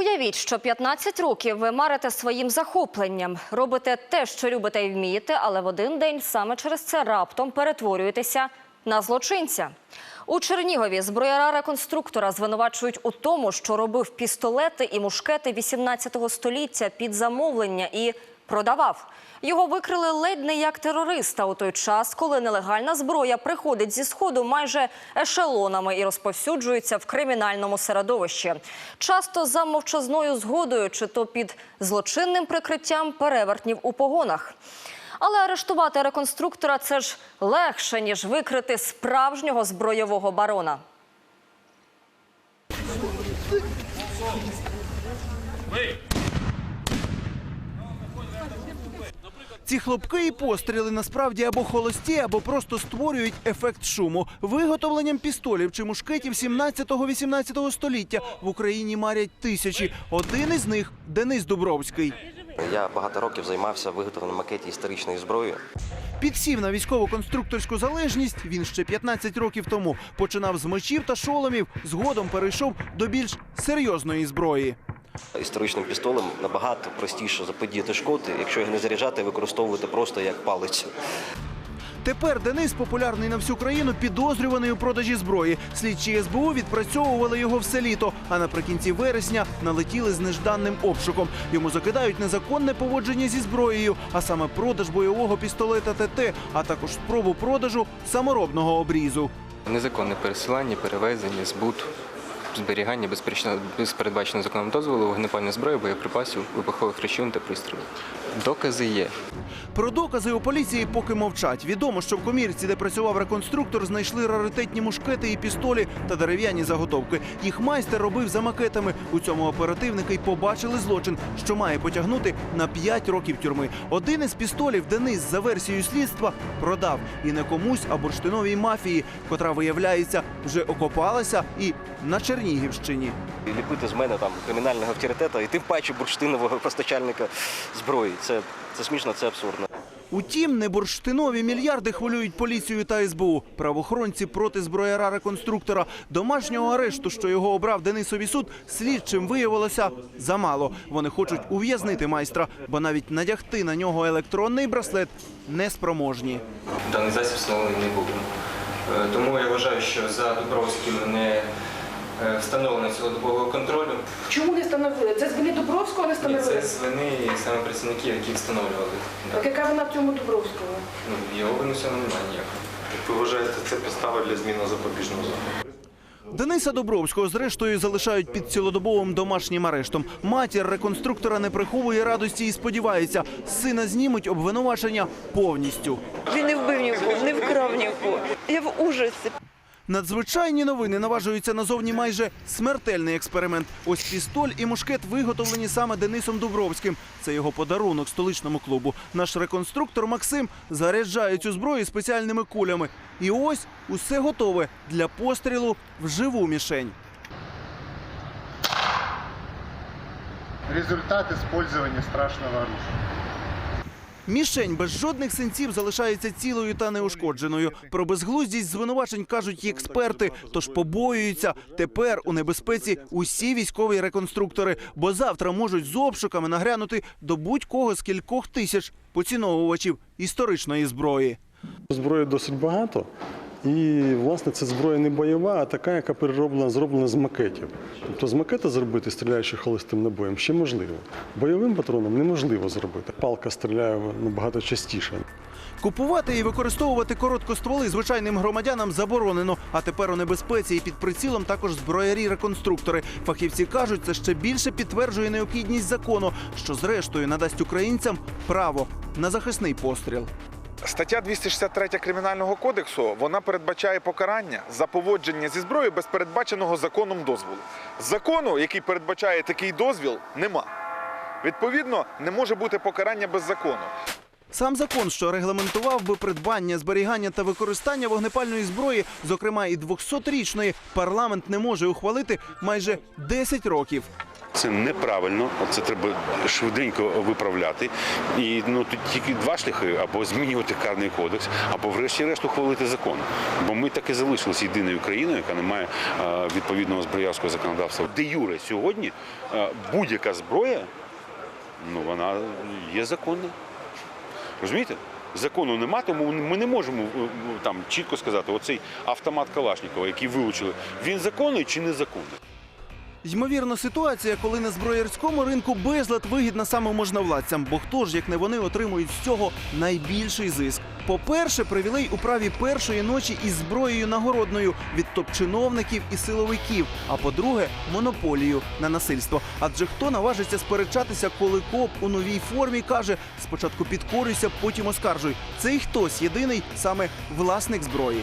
Уявіть, що 15 років ви марите своїм захопленням, робите те, що любите і вмієте, але в один день саме через це раптом перетворюєтеся на злочинця. У Чернігові зброяра-реконструктора звинувачують у тому, що робив пістолети і мушкети 18 століття під замовлення і продавав. Його викрили ледь не як терориста у той час, коли нелегальна зброя приходить зі сходу майже ешелонами і розповсюджується в кримінальному середовищі. Часто за мовчазною згодою, чи то під злочинним прикриттям перевертнів у погонах. Але арештувати реконструктора це ж легше, ніж викрити справжнього збройового барона. Ці хлопки і постріли насправді або холості, або просто створюють ефект шуму. Виготовленням пістолів чи мушкетів 17-18 століття в Україні марять тисячі. Один із них Денис Дубровський. Я багато років займався виготовленням макетів історичної зброї. Підсів на військово-конструкторську залежність він ще 15 років тому. Починав з мечів та шоломів, згодом перейшов до більш серйозної зброї. Історичним пістолем набагато простіше заподіяти шкоди, якщо його не заряджати, використовувати просто як палицю. Тепер Денис популярний на всю країну, підозрюваний у продажі зброї. Слідчі СБУ відпрацьовували його все літо, а наприкінці вересня налетіли з нежданним обшуком. Йому закидають незаконне поводження зі зброєю, а саме продаж бойового пістолета ТТ, а також спробу продажу саморобного обрізу. Незаконне пересилання, перевезення, збут, зберігання без, причина- передбаченого законом дозволу, вогнепальної зброї, боєприпасів, вибухових речовин та пристроїв. Докази є. Про докази у поліції поки мовчать. Відомо, що в комірці, де працював реконструктор, знайшли раритетні мушкети і пістолі та дерев'яні заготовки. Їх майстер робив за макетами. У цьому оперативники й побачили злочин, що має потягнути на 5 років тюрми. Один із пістолів Денис за версією слідства продав і не комусь, а бурштиновій мафії, котра виявляється вже окопалася і на Чернігівщині. І ліпити з мене там кримінального авторитета і тим паче бурштинового постачальника зброї. Це, це смішно, це абсурдно. Утім, не бурштинові мільярди хвилюють поліцію та СБУ. Правоохоронці проти зброяра реконструктора домашнього арешту, що його обрав Денисові суд, слідчим виявилося замало. Вони хочуть ув'язнити майстра, бо навіть надягти на нього електронний браслет неспроможні. Даний засіб встановлений не був. Е, Тому я вважаю, що за Дубровським не е, встановлено цілодобового контролю. Чому не встановили? Це з вини Дубровського не І встановили? це з вини саме працівників, які встановлювали. Да. Так яка вона в цьому Дубровського? Ну, його вини всього немає ніякого. Ви вважаєте, це підстава для зміни запобіжного заходу? Дениса Добровського зрештою залишають під цілодобовим домашнім арештом. Матір реконструктора не приховує радості і сподівається, сина знімуть обвинувачення повністю. Він не вбив нікого, не вкрав нікого. Я в ужасі. Надзвичайні новини наважуються назовні майже смертельний експеримент. Ось пістоль і мушкет виготовлені саме Денисом Дубровським. Це його подарунок столичному клубу. Наш реконструктор Максим заряджає цю зброю спеціальними кулями. І ось усе готове для пострілу в живу мішень. результат использования страшного оружия. Мішень без жодних синців залишається цілою та неушкодженою. Про безглуздість звинувачень кажуть і експерти, тож побоюються. Тепер у небезпеці усі військові реконструктори, бо завтра можуть з обшуками нагрянути до будь-кого з кількох тисяч поціновувачів історичної зброї. Зброї досить багато. І, власне, це зброя не бойова, а така, яка перероблена, зроблена з макетів. Тобто з макета зробити, стріляючи холостим набоєм, ще можливо. Бойовим патроном неможливо зробити. Палка стріляє набагато частіше. Купувати і використовувати короткостволи звичайним громадянам заборонено. А тепер у небезпеці і під прицілом також зброярі-реконструктори. Фахівці кажуть, це ще більше підтверджує необхідність закону, що зрештою надасть українцям право на захисний постріл. Стаття 263 Кримінального кодексу вона передбачає покарання за поводження зі зброєю без передбаченого законом дозволу. Закону, який передбачає такий дозвіл, нема. Відповідно, не може бути покарання без закону. Сам закон, що регламентував би придбання, зберігання та використання вогнепальної зброї, зокрема і 200-річної, парламент не може ухвалити майже 10 років. Це неправильно, це треба швиденько виправляти. І ну тут тільки два шляхи: або змінювати карний кодекс, або врешті-решт ухвалити закон. Бо ми так і залишилися єдиною країною, яка не має е, відповідного зброярського законодавства. Де юре сьогодні е, будь-яка зброя, ну вона є законна. Розумієте? Закону нема, тому ми не можемо е, там чітко сказати, оцей автомат Калашникова, який вилучили, він законний чи незаконний. Ймовірно, ситуація, коли на зброярському ринку безлад вигідна саме можновладцям, бо хто ж, як не вони, отримують з цього найбільший зиск. По-перше, привілей у праві першої ночі із зброєю нагородною від топ-чиновників і силовиків. А по-друге, монополію на насильство. Адже хто наважиться сперечатися, коли коп у новій формі каже: спочатку підкорюйся, потім оскаржуй. Цей хтось єдиний саме власник зброї.